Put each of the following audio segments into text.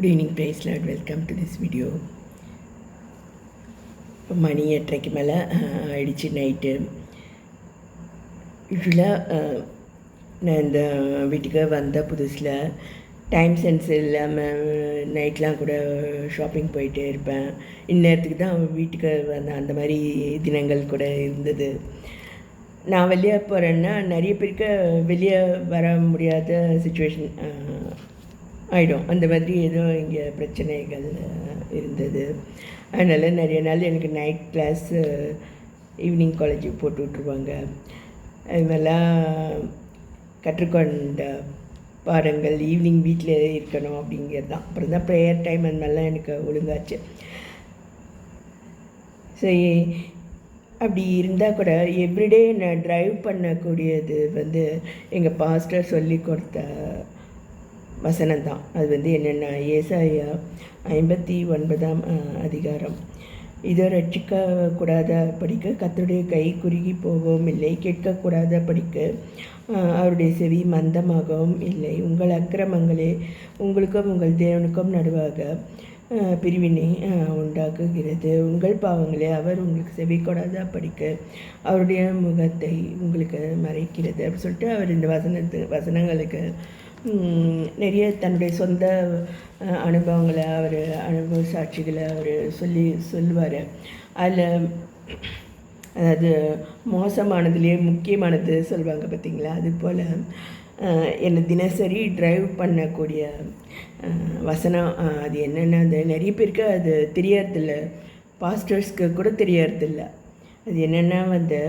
Good evening praise lord welcome to this video மணி எட்டரைக்கு மேலே ஆயிடுச்சு நைட்டு. யூஸ்வலாக நான் இந்த வீட்டுக்கு வந்த புதுசில் டைம் சென்ஸ் இல்லாமல் நைட்லாம் கூட ஷாப்பிங் போயிட்டே இருப்பேன். இந்நேரத்துக்கு தான் வீட்டுக்கு வந்த அந்த மாதிரி தினங்கள் கூட இருந்தது. நான் வெளியே போகிறேன்னா நிறைய பேருக்கு வெளியே வர முடியாத சுச்சுவேஷன் ஆகிடும் அந்த மாதிரி எதுவும் இங்கே பிரச்சனைகள் இருந்தது. அதனால் நிறைய நாள் எனக்கு நைட் கிளாஸ் ஈவினிங் காலேஜுக்கு போட்டு விட்ருவாங்க அது மாதிரிலாம் கற்றுக்கொண்ட பாடங்கள் ஈவினிங் வீட்டில் இருக்கணும் அப்படிங்கிறது தான். அப்புறம் தான் ப்ரேயர் டைம் அந்த மாதிரிலாம் எனக்கு ஒழுங்காச்சு. சரி அப்படி இருந்தால் கூட எவ்ரிடே நான் ட்ரைவ் பண்ணக்கூடியது வந்து எங்கள் பாஸ்டர் சொல்லி கொடுத்த வசனம் தான் அது வந்து என்னென்னா ஏசாயா ஐம்பத்தி ஒன்பதாம் அதிகாரம். இதோ ரட்சிக்கக்கூடாத படிக்க கத்தருடைய கை குறுகி போகவும் இல்லை கேட்கக்கூடாத படிக்க அவருடைய செவி மந்தமாகவும் இல்லை. உங்கள் அக்கிரமங்களே உங்களுக்கும் உங்கள் தேவனுக்கும் நடுவாக பிரிவினை உண்டாக்குகிறது. உங்கள் பாவங்களே அவர் உங்களுக்கு செவி படிக்க அவருடைய முகத்தை உங்களுக்கு மறைக்கிறது. அப்படின்னு சொல்லிட்டு அவர் இந்த வசனத்து வசனங்களுக்கு நிறைய தன்னுடைய சொந்த அனுபவங்களை அவர் அனுபவ சாட்சிகளை அவர் சொல்லி சொல்லுவார். அதில் அதாவது மோசமானதுலேயே முக்கியமானது சொல்லுவாங்க பார்த்தீங்களா அது போல் என்னை தினசரி ட்ரைவ் பண்ணக்கூடிய வசனம் அது என்னென்ன அது நிறைய பேருக்கு அது தெரியறதில்ல. பாஸ்டர்ஸ்க்கு கூட தெரியறதில்ல. அது என்னென்னா வந்து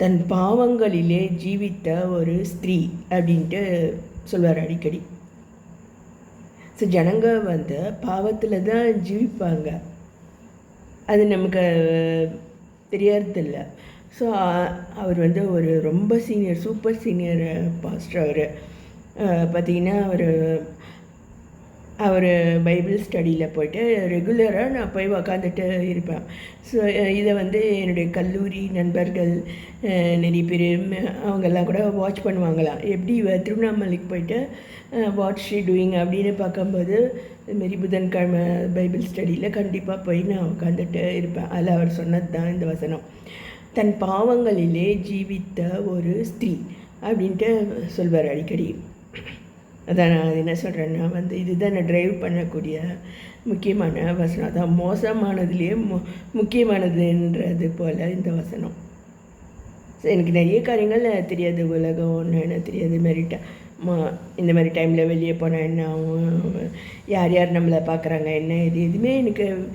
தன் பாவங்களிலே ஜீவித்த ஒரு ஸ்திரீ அப்படின்ட்டு சொல்வார் அடிக்கடி. ஸோ ஜனங்க வந்து பாவத்தில் தான் ஜீவிப்பாங்க. அது நமக்கு தெரியறதில்ல ஸோ அவர் வந்து ஒரு ரொம்ப சீனியர் சூப்பர் சீனியர் பாஸ்டர் அவர். பார்த்தீங்கன்னா அவர் அவர் பைபிள் ஸ்டடியில் போயிட்டு ரெகுலராக நான் போய் உக்காந்துட்டு இருப்பேன். ஸோ இதை வந்து என்னுடைய கல்லூரி நண்பர்கள் நிறைய பேர் அவங்கெல்லாம் கூட வாட்ச் பண்ணுவாங்களாம். எப்படி இவ திருவண்ணாமலைக்கு போயிட்டு வாட் ஷீ டூயிங் அப்படின்னு பார்க்கும்போது இதுமாரி புதன்கிழமை பைபிள் ஸ்டடியில் கண்டிப்பாக போய் நான் உட்காந்துட்டு இருப்பேன். அதில் அவர் சொன்னது தான் இந்த வசனம். தன் பாவங்களிலே ஜீவித்த ஒரு ஸ்திரீ அப்படின்ட்டு சொல்வார் அடிக்கடி. அதான் நான் என்ன சொல்கிறேன்னா வந்து இதுதான் நான் ட்ரைவ் பண்ணக்கூடிய முக்கியமான வசனம். அதான் மோசமானதுலேயே மு முக்கியமானதுன்றது போல் இந்த வசனம். ஸோ எனக்கு நிறைய காரியங்கள் தெரியாது உலகம் ஒன்று என்ன தெரியாது. மாதிரி ட- இந்த மாதிரி டைமில் வெளியே போனால் என்ன ஆகும்? யார் யார் நம்மளை பார்க்குறாங்க? என்ன இது? எதுவுமே எனக்கு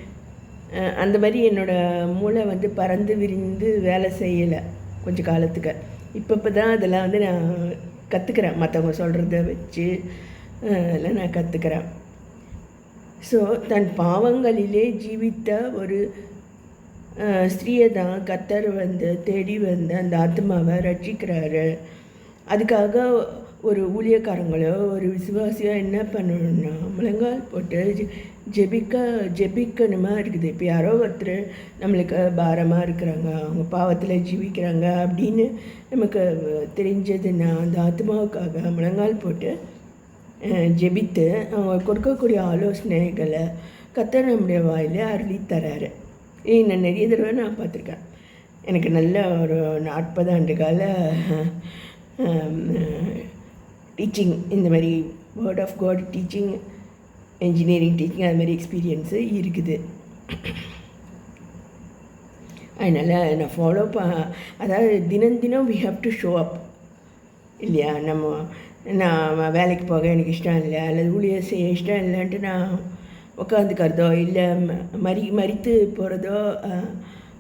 அந்த மாதிரி என்னோடய மூளை வந்து பறந்து விரிந்து வேலை செய்யலை கொஞ்சம் காலத்துக்கு. இப்போ இப்போ தான் அதெல்லாம் வந்து நான் கற்றுக்கிறேன் மற்றவங்க சொல்கிறத வச்சு எல்லாம் நான் கற்றுக்கிறேன் ஸோ தன் பாவங்களிலே ஜீவித்த ஒரு ஸ்திரீயை தான் கத்தர் வந்து தேடி வந்து அந்த ஆத்மாவை ரட்சிக்கிறாரு. அதுக்காக ஒரு ஊழியக்காரங்களோ ஒரு விசுவாசியோ என்ன பண்ணணும்னா முழங்கால் போட்டு ஜெ- ஜெபிக்க ஜெபிக்கணுமா இருக்குது. இப்போ யாரோ ஒருத்தர் நம்மளுக்கு பாரமாக இருக்கிறாங்க அவங்க பாவத்தில் ஜீவிக்கிறாங்க அப்படின்னு நமக்கு தெரிஞ்சதுன்னா அந்த ஆத்மாவுக்காக முழங்கால் போட்டு ஜெபித்து அவங்க கொடுக்கக்கூடிய ஆலோசனைகளை கத்த நம்முடைய வாயில் அருளி தராரு நான் நிறைய தடவை நான் பார்த்துருக்கேன். எனக்கு நல்ல ஒரு நாற்பது ஆண்டு கால டீச்சிங் இந்த மாதிரி word of God teaching engineering teaching அது மாதிரி எக்ஸ்பீரியன்ஸு இருக்குது. அதனால் நான் ஃபாலோ ப அதாவது தினம் தினம் we have to show up இல்லையா? நம்ம நான் வேலைக்கு போக எனக்கு இஷ்டம் இல்லை அல்லது ஊழியர் செய்ய இஷ்டம் இல்லைன்ட்டு நான் உட்காந்துக்கிறதோ இல்லை ம- மறி மறித்து போகிறதோ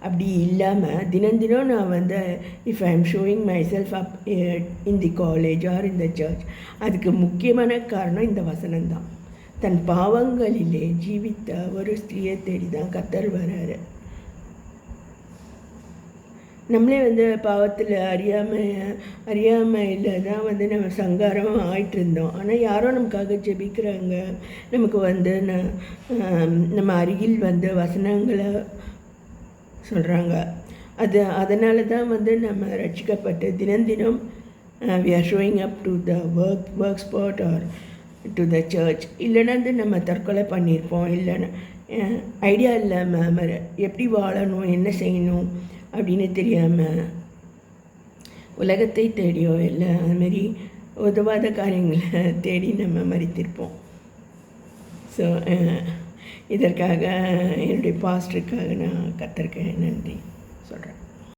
அப்படி இல்லாமல் தினம் தினம் நான் வந்து if I am showing myself up in the college or in the church அதுக்கு முக்கியமான காரணம் இந்த வசனம் தான் தன் பாவங்களிலே ஜீவித்த ஒரு ஸ்திரியை தேடி தான் கத்தர் வராரு. நம்மளே வந்து பாவத்தில் அறியாமை அறியாமையில் தான் வந்து நம்ம சங்காரம் ஆயிட்டு இருந்தோம் ஆனால் யாரோ நமக்காக ஜெபிக்கிறாங்க. நமக்கு வந்து ந- நம்ம அருகில் வந்து வசனங்களை சொல்கிறாங்க அது அதனால தான் வந்து நம்ம ரட்சிக்கப்பட்டு தினம் தினம் we are showing up to the work work spot or to the church இல்லைன்னா வந்து நம்ம தற்கொலை பண்ணியிருப்போம். இல்லைன்னா ஐடியா இல்லாமல் எப்படி வாழணும் என்ன செய்யணும் அப்படின்னு தெரியாமல் உலகத்தை தேடியோ இல்லை அதுமாரி உதவாத காரியங்களை தேடி நம்ம மறித்திருப்போம். ஸோ இதற்காக என்னுடைய பாஸ்டருக்காக நான் கத்திருக்கேன் நன்றி சொல்கிறேன்